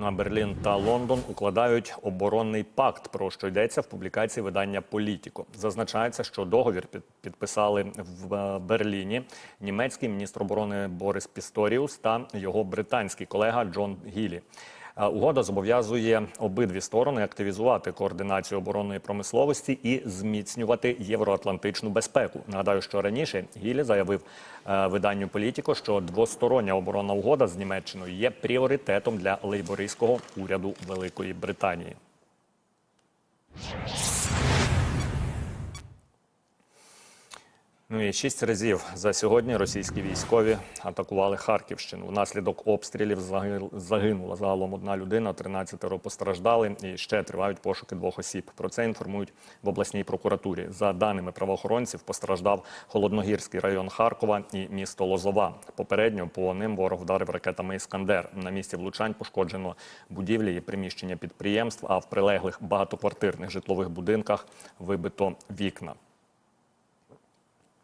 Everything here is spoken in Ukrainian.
Ну, а Берлін та Лондон укладають оборонний пакт, про що йдеться в публікації видання Політіко. Зазначається, що договір під- підписали в е, Берліні німецький міністр оборони Борис Пісторіус та його британський колега Джон Гілі. Угода зобов'язує обидві сторони активізувати координацію оборонної промисловості і зміцнювати євроатлантичну безпеку. Нагадаю, що раніше Гілі заявив е, виданню політико, що двостороння оборонна угода з Німеччиною є пріоритетом для лейбористського уряду Великої Британії. Ну і шість разів за сьогодні російські військові атакували Харківщину. Внаслідок обстрілів заги- загинула загалом одна людина, 13 постраждали і ще тривають пошуки двох осіб. Про це інформують в обласній прокуратурі. За даними правоохоронців, постраждав Холодногірський район Харкова і місто Лозова. Попередньо по ним ворог вдарив ракетами Іскандер. На місці влучань пошкоджено будівлі і приміщення підприємств, а в прилеглих багатоквартирних житлових будинках вибито вікна.